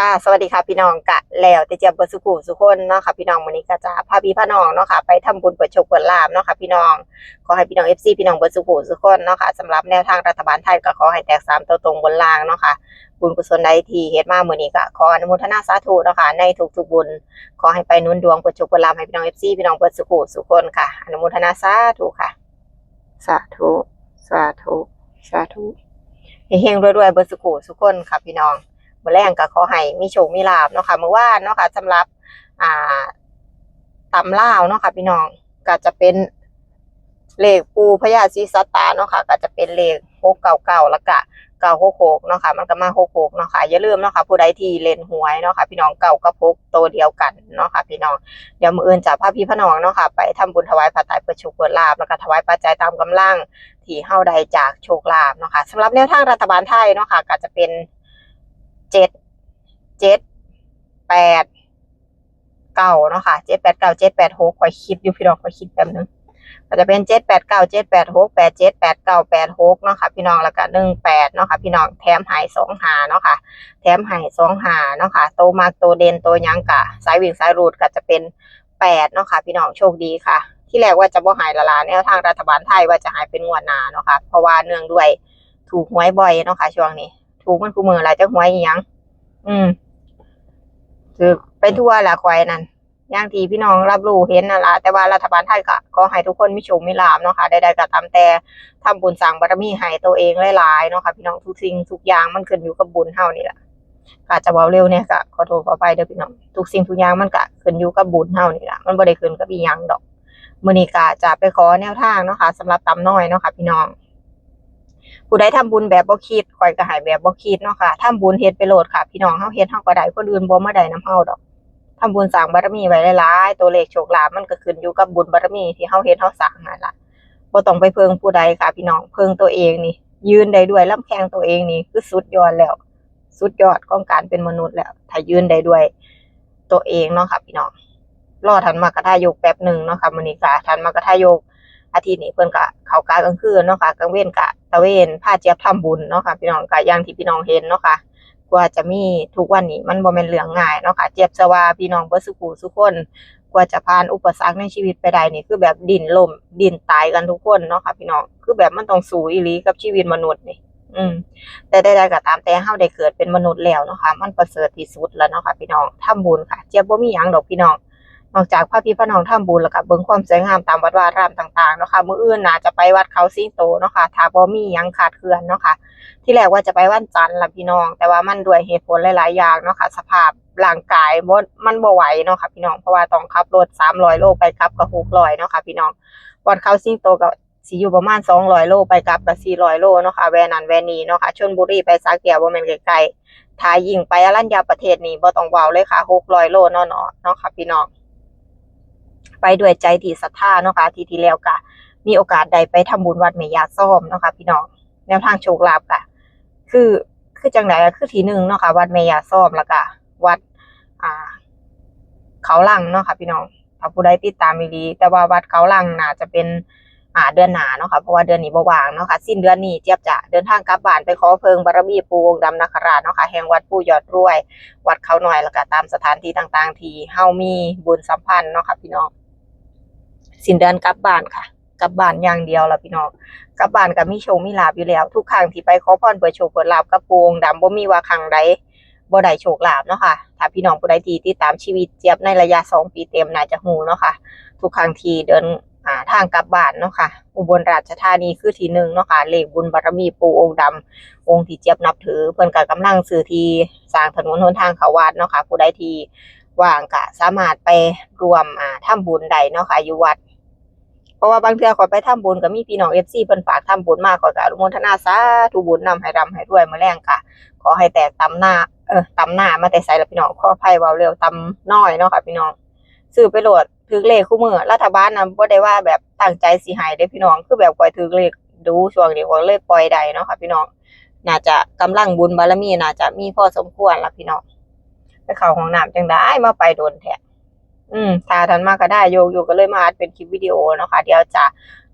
ค่ะ สวัสดีค่ะพี่น้องกะแล้วแต่เจียมเปิดสุขุสุคนเนาะค่ะพี่น้องวันนี้ก็จะพาพี่พาน้องเนาะค่ะไปทำบุญเปิดโชคเปิดลาบเนาะค่ะพี่น้องขอให้พี่น้องเอฟซีพี่น้องเปิดสุขุสุคนเนาะค่ะสำหรับแนวทางรัฐบาลไทยก็ขอให้แตกสามตัวตรงบนล่างเนาะค่ะบุญกุศลใดที่เฮ็ดมามื้อนี้ก็ขออนุโมทนาสาธุเนาะค่ะในทุกๆบุญขอให้ไปหนุนดวงเปิดโชคเปิดลาบให้พี่น้องเอฟซีพี่น้องเปิดสุขุสุคนค่ะอนุโมทนาสาธุค่ะ สาธุสาธุสาธุเฮงๆรวยๆเบิดสุขุสุคนค่ะพี่น้อง มื่อแรงก็ขอให้มีโชคมีลาบเนาะค่ะเมื่อวานเนาะค่ะสำหรับอ่าตำล่าวเนาะค่ะพี่น้องก็จะเป็นเลขปูพญาศีสัตตาเนาะค่ะก็จะเป็นเลขหกเก่าเก่าล้วก็เก่าหกหกเนาะค่ะมันก็มาหกหกเนาะค่ะอย่าลืมเนาะค่ะผู้ใดที่เล่นหวยเนาะค่ะพี่น้องเก่ากับพกตัวเดียวกันเนาะค่ะพี่น้องเดี๋ยวมืออื่นจะพาพี่พระน้องเนาะค่ะไปทำบุญถวายพระไตรเปิดโชคเปิดลาบแล้วก็ถวายปัจจัยตามกำลังที่เฮาใดจากโชคลาภเนาะค่ะสำหรับแนวทางรัฐบาลไทยเนาะค่ะก็จะเป็น เจ็ดเจ็ดแปดเก้าเนาะค่ะเจ็ดแปดเก้าเจ็ดแปดหกคอยคิดอยู่พี่น้องคอยคิดแป๊บนึงก็จะเป็นเจ็ดแปดเก้าเจ็ดแปดหกแปดเจ็ดแปดเก้าแปดหกเนาะค่ะพี่น้องแล้วก็หนึ่งแปดเนาะค่ะพี่น้องแถมหายสองหาเนาะค่ะ แถมหายสองหาเนาะค่ะโตมากโตเด่นโตยังกะสายวิ่งสายรูดก็จะเป็นแปดเนาะค่ะพี่น้องโชคดีค่ะ ที่แรกว่าจะบ่หายละลาแนวทางรัฐบาลไทยว่าจะหายเป็นงวดหนาเนาะค่ะเพราะว่าเนื่องด้วยถูกหวยบ่อยเนาะค่ะช่วงนี้ ถูกมันคู่มือหลายจะหวยอีหยัง อืมคือไปทั่วละควายนั่นอย่างที่พี่น้องรับรู้เห็นนั่นละแต่ว่ารัฐบาลไทยก็ขอให้ทุกคนมีโชคมีลาภเนาะค่ะใดๆก็ตามแต่ทำบุญสร้างบารมีให้ตัวเองหลายๆเนาะค่ะพี่น้องทุกสิ่งทุกอย่างมันขึ้นอยู่กับบุญเฮานี่แหละกาจจะเบาเร็วเนี่ยก็ขอโทษขอไปเด้อพี่น้องทุกสิ่งทุกอย่างมันก็ขึ้นอยู่กับบุญเฮานี่แหละมันบ่ได้ขึ้นกับอีหยังดอกมื้อนี้ก็จะไปขอแนวทางเนาะค่ะสำหรับตำน้อยเนาะค่ะพี่น้อง ผู้ใดทำบุญแบบบ่คิดคอยก็หายแบบบ่คิดเนาะค่ะทำบุญเฮ็ดไปโหลดค่ะ พี่น้องเฮาเฮ็ดเฮาก็ได้คนอื่นบ่มาได้นํเฮาดอกทำบุญสร้างบารมีไว้หลายๆตัวเลขโชคลาภมันก็ขึ้นอยู่กับบุญบารมีที่เฮาเฮ็ดเฮาสร้างนั่นล่ะบ่ต้องไปเพิ่งผู้ใดค่ะ พี่น้องเพิ่งตัวเองนี่ ยืนได้ด้วยลำแข้งตัวเองนี่คือสุดยอดแล้ว สุดยอดของการเป็นมนุษย์แล้ว ถ้ายืนได้ด้วยตัวเองเนาะค่ะ พี่น้องรอทันมากระทายกแป๊บหนึ่งเนาะค่ะมื้อนี้ก็ทันมากระทายก อาทิตย์นี้เพิ่นก็เขากะกลางคืนเนาะค่ะกลางเว้นกะตะเวนพาเจี๊ยบทำบุญเนาะค่ะพี่น้องก็อย่างที่พี่น้องเห็นเนาะค่ะกว่าจะมีทุกวันนี้มันบ่แม่นเรื่องง่ายเนาะค่ะเจี๊ยบสวาพี่น้องเบ่สุขูสุคนกว่าจะผ่านอุปสรรคในชีวิตไปได้นี่คือแบบดินรนดิ้นตายกันทุกคนเนาะค่ะพี่น้องคือแบบมันต้องสู้อีหลีกับชีวิตมนุษย์นี่อืม แต่ใดๆก็ตามแต่เฮาได้เกิดเป็นมนุษย์แล้วเนาะค่ะมันประเสริฐที่สุดแล้วเนาะค่ะพี่น้องทำบุญค่ะ เจี๊ยบบ่มีหยังดอกพี่น้อง นอกจากพระพี่พระน้องทำบุญแล้วก็เบิ่งความสวยงามตามวัดวารามต่างๆเนาะค่ะมื้ออื่นน่าจะไปวัดเขาสิงโตเนาะค่ะถ้าบ่มียังขาดเคลื่อนเนาะค่ะที่แรกว่าจะไปวันจันทร์ล่ะพี่น้อง แต่ว่ามันด้วยเหตุผลหลายๆอย่างเนาะค่ะสภาพร่างกายมันบ่ไหวเนาะค่ะพี่น้องเพราะว่าต้องขับรถ300โลไปกลับก็600เนาะค่ะพี่น้องวัดเขาสิงโตก็สิอยู่ประมาณ200โลไปกลับก็400โลเนาะค่ะแวนันแวนีเนาะค่ะชลบุรีไปสาแก้วบ่แม่นใกลๆถ้ายิ่งไปอรัญญประเทศนี่บ่ต้องเว้าเลยค่ะ600โลเนาะเนาะเนาะค่ะพี่น้อง ไปด้วยใจที่ศรัทธาเนาะค่ะที่ที่แล้วกะมีโอกาสใดไปทำบุญวัดแม่ยาซ่อมเนาะค่ะพี่น้องแนวทางโชคลาภกะคือคือจังไดก็คือทีหนึ่งเนาะค่ะวัดแม่ยาซ่อมแล้วก็วัดอ่า เขาลังเนาะค่ะพี่น้องถ้าผู้ใดติดตามดีแต่ว่าวัดเขาลังน่าจะเป็น อ่าเดือนหนาเนาะค่ะเพราะว่าเดือนนี้บว่างเนาะค่ะสิ้นเดือนนี้เจี๊ยบจะเดินทางกลับบ้านไปขอเพลิงบารมีปูองค์ดำนาคราชเนาะค่ะแห่งวัดปู่ยอดรวย วัดเขาหน่อยแล้วก็ตามสถานที่ต่างๆ ที่เฮามีบุญสัมพันธ์เนาะค่ะพี่น้องสิ้นเดือนกลับบ้านค่ะกลับบ้านอย่างเดียวละพี่น้องกลับบ้านก็มีโชคมีลาบอยู่แล้ว ทุกครั้งที่ไปขอพรเปิดโชคเปิดลาบกับปูองดำบ่มีว่าครั้งใดบ่ได้โชคลาภเนาะค่ะ ถ้าพี่น้องผู้ใดที่ติดตามชีวิตเจี๊ยบในระยะสองปีเต็มน่าจะฮู้เนาะค่ะ ทุกครั้งที่เดิน อ่าทางกลับบ้านเนาะค่ะ อุบลราชธานีคือทีหนึ่งเนาะค่ะเลขบุญบารมีปูองค์ดำองค์ที่เจี๊ยบนับถือ เพิ่อนก็กำลังซื้อทีสร้างถนนหนทางเขาวัดเนาะค่ะผู้ใดทีว่างก็สามารถไปรวมอ่าทำบุญได้เนาะค่ะอยู่วัด เพราะว่าบางเทื่อขอไปทำบุญก็มีพี่น้อง FC เพิ่นฝากทำบุญมากขอยก็อนุโมทนาสาธุบุญนำให้รำให้รวยมื้อแรงค่ะ ขอให้แตกตำหน้าเออตำหน้ามาแต่ใส่ละพี่น้องขออภัยเว้าเร็วตำน้อยเนาะค่ะพี่น้องซื้อไปโหลด ถือเลขคู่มือรัฐบาลนะบ่ได้ว่าแบบตั้งใจสิให้เด้พี่น้องคือแบบปล่อยถือเลขดูช่วงนี้ว่าเลยปล่อยได้เนาะค่ะพี่น้องน่าจะกำลังบุญบารมีน่าจะมีพอสมควรละพี่น้องไปเข้าห้องน้ำจังได้มาไปโดนแท้อืมถ้าทันมากก็ได้โยกโยก็เลยมาอัดเป็นคลิปวิดีโอเนาะค่ะเดี๋ยวจะ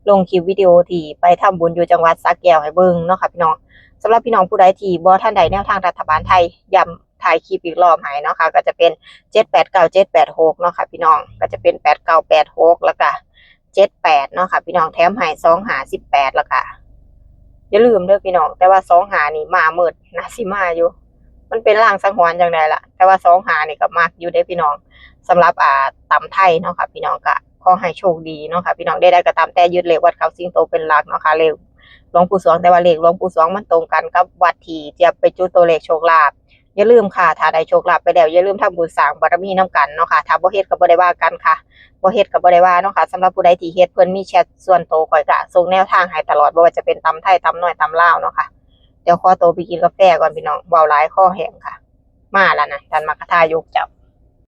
ลงคลิปวิดีโอที่ไปทำบุญอยู่จังหวัดสระแก้วให้เบิ่งเนาะค่ะพี่น้องสำหรับพี่น้องผู้ใดที่บ่ท่านใดแนวทางรัฐบาลไทยย้ำ ถ่ายคลิปอีกรอบให้เนาะค่ะก็จะเป็นเจ็ดแปดเก้าเจ็ดแปดหกเนาะค่ะพี่น้องก็จะเป็นแปดเก้าแปดหกแล้วก็เจ็ดแปดเนาะค่ะพี่น้องแถมให้สองหาสิบแปดแล้วค่ะอย่าลืมเด้อพี่น้อง แต่ว่าสองหานี่มาเมิดนะสิมาอยู่ มันเป็นร่างสังหรณ์จังไดล่ะ แต่ว่าสองหานี่ก็มากอยู่เด้อพี่น้องสำหรับอ่าตำไทยเนาะค่ะพี่น้องก็ขอให้โชคดีเนาะค่ะพี่น้องได้ได้ก็ตามแต่ยึดเลขวัดเขาสิงโตเป็นหลักเนาะค่ะเลขหลวงปู่สวงแต่ว่าเลขหลวงปู่สวงมันตรงกันกับวัดที่จะไปจุดตัวเลขโชคลาภ อย่าลืมค่ะถ้าได้โชคลาภไปแล้วอย่าลืมทำบุญสร้างบารมีน้กันเนาะค่ะถ้าบ่เฮ็ดก็บ่ได้ว่ากันค่ะบ่เฮ็ดก็บ่ได้ว่าเนาะค่ะสำหรับผู้ใดที่เฮ็ดเพิ่นมีแชทส่วนโตวข่อยกะส่งแนวทางให้ตลอดบ่ว่าจะเป็นตำไทยตำน้อยตำลาวเนาะค่ะเดี๋ยวขอตัวไปกินกาแฟก่อนพี่น้องเบาหลายข้อแห้งค่ะ มาแล้วนะท่านมักคทายกจับ